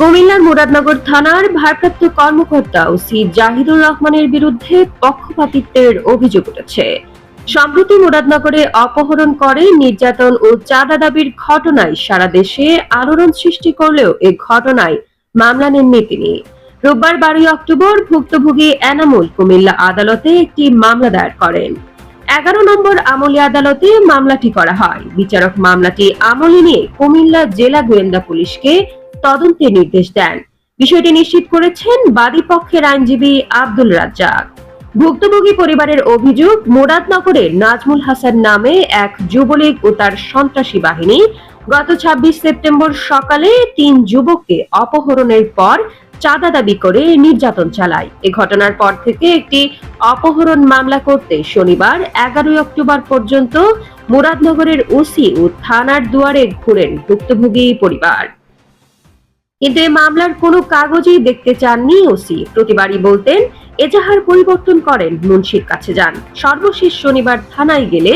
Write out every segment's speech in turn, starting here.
কুমিল্লার মুরাদনগর থানার ভারপ্রাপ্ত কর্মকর্তা ওসি জাহিদুর রহমানের বিরুদ্ধে পক্ষপাতিত্বের অভিযোগ উঠেছে। সম্প্রতি মুরাদনগরে অপহরণ করে নির্যাতন ও চাঁদা দাবির ঘটনায় সারা দেশে আলোড়ন সৃষ্টি করলেও এ ঘটনায় মামলা নেননি তিনি। রোববার বারোই অক্টোবর ভুক্তভোগী এনামুল কুমিল্লা আদালতে একটি মামলা দায়ের করেন। এগারো নম্বর আমলি আদালতে মামলাটি করা হয়। বিচারক মামলাটি আমলে নিয়ে কুমিল্লা জেলা গোয়েন্দা পুলিশকে তদন্তের নির্দেশ দেন। বিষয়টি নিশ্চিত করেছেন বাদী পক্ষের আইনজীবী আব্দুল রাজ্জাক। ভুক্তভোগী পরিবারের অভিযোগ মুরাদনগরের নাজমুল হাসান নামে এক যুবলীগ ও তার সন্ত্রাসী বাহিনী গত ২৬ সেপ্টেম্বর সকালে তিন যুবককে অপহরণের পর চাঁদা দাবি করে নির্যাতন চালায়। এ ঘটনার পর থেকে একটি অপহরণ মামলা করতে শনিবার এগারোই অক্টোবর পর্যন্ত মুরাদনগরের ওসি ও থানার দুয়ারে ঘুরেন ভুক্তভোগী পরিবার। কিন্তু এই মামলার কোনো কাগজই দেখতে চাননি ওসি। প্রতিবারই বলতেন, এজাহার পরিবর্তন করেন মুন্সির কাছে যান। সর্বশেষ শনিবার থানায় গেলে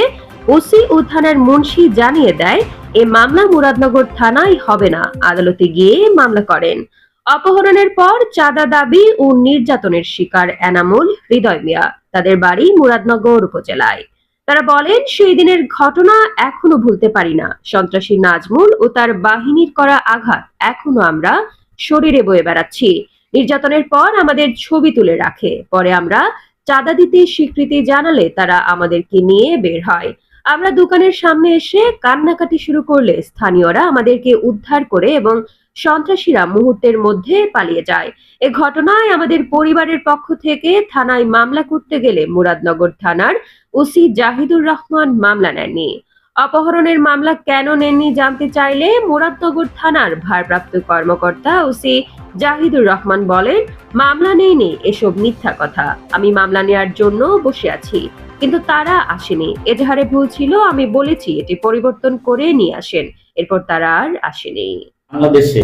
ওসি ও থানার মুন্সি জানিয়ে দেয়, এ মামলা মুরাদনগর থানায় হবে না, আদালতে গিয়ে মামলা করেন। অপহরণের পর চাঁদা দাবি ও নির্যাতনের শিকার এনামুল হৃদয় মিয়া। তাদের বাড়ি মুরাদনগর উপজেলায়। তারা বলেন, সেই দিনের ঘটনা এখনও ভুলতে পারি না। সন্ত্রাসী নাজমুল ও তার বাহিনীর করা আঘাত এখনও আমরা শরীরে বয়ে বেড়াচ্ছি। নির্যাতনের পর আমাদের ছবি তুলে রাখে। পরে আমরা চাঁদা দিতে স্বীকৃতি জানালে তারা আমাদেরকে নিয়ে বের হয়। আমরা দোকানের সামনে এসে কান্নাকাটি শুরু করলে স্থানীয়রা আমাদেরকে উদ্ধার করে এবং সন্ত্রাসীরা মুহূর্তের মধ্যে পালিয়ে যায়। এ ঘটনায় আমাদের পরিবারের পক্ষ থেকে থানায় মামলা করতে গেলে মুরাদনগর থানার ওসি জাহিদুর রহমান মামলা নেননি। অপহরণের মামলা কেন নেননি জানতে চাইলে মুরাদনগর থানার ভারপ্রাপ্ত কর্মকর্তা ওসি জাহিদুর রহমান বলেন, মামলা নেইনি এসব মিথ্যা কথা। আমি মামলা নেয়ার জন্য বসে আছি, কিন্তু তারা আসেনি। এজাহারে ভুল ছিল, আমি বলেছি এটি পরিবর্তন করে নিয়ে আসেন। এরপর তারা আর আসেনি। বাংলাদেশে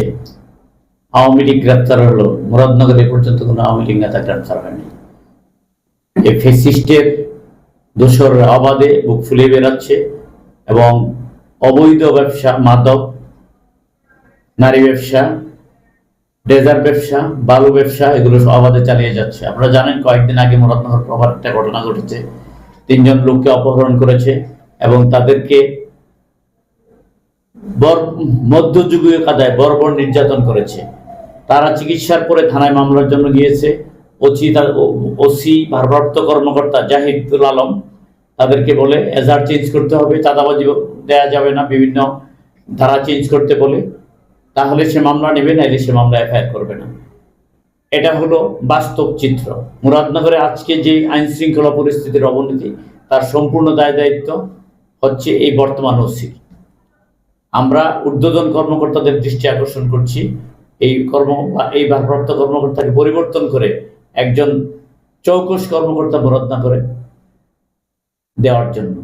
আওয়ামী লীগ গ্রেপ্তার হলো। মুরাদনগরে পর্যন্ত কোনো আওয়ামী লীগ নেতা গ্রেপ্তার হয়নি। ফেসিস্টের দোসর আবাদে বুক ফুলিয়ে বেড়াচ্ছে এবং অবৈধ ব্যবসা, মাদক, নারী ব্যবসা, ডেজার্ট ব্যবসা, বালু ব্যবসা, এগুলো আবাদে চালিয়ে যাচ্ছে। আপনারা জানেন, কয়েকদিন আগে মুরাদনগর প্রভার একটা ঘটনা ঘটেছে। তিনজন লোককে অপহরণ করেছে এবং তাদেরকে মধ্যযুগীয় কাদায় বর্বর নির্যাতন করেছে। তারা চিকিৎসার পরে থানায় মামলার জন্য গিয়েছে। ওসি ওসি ভারপ্রাপ্ত কর্মকর্তা জাহিদুল আলম তাদেরকে বলে এজার চেঞ্জ করতে হবে, চাঁদাবাজি দেওয়া যাবে না, বিভিন্ন ধারা চেঞ্জ করতে বলে। তাহলে সে মামলা নেবে, নাইলে সে মামলা এফআইআর করবে না। এটা হলো বাস্তব চিত্র। মুরাদনগরে আজকে যে আইন শৃঙ্খলা পরিস্থিতির অবনতি, তার সম্পূর্ণ দায় দায়িত্ব হচ্ছে এই বর্তমান ওসির আমরা ঊর্ধ্বতন কর্মকর্তাদের দৃষ্টি আকর্ষণ করছি। এই কর্ম বা এই ভারপ্রাপ্ত কর্মকর্তাকে পরিবর্তন করে একজন চৌকস কর্মকর্তা বরাদ্দ করে দেওয়ার জন্য।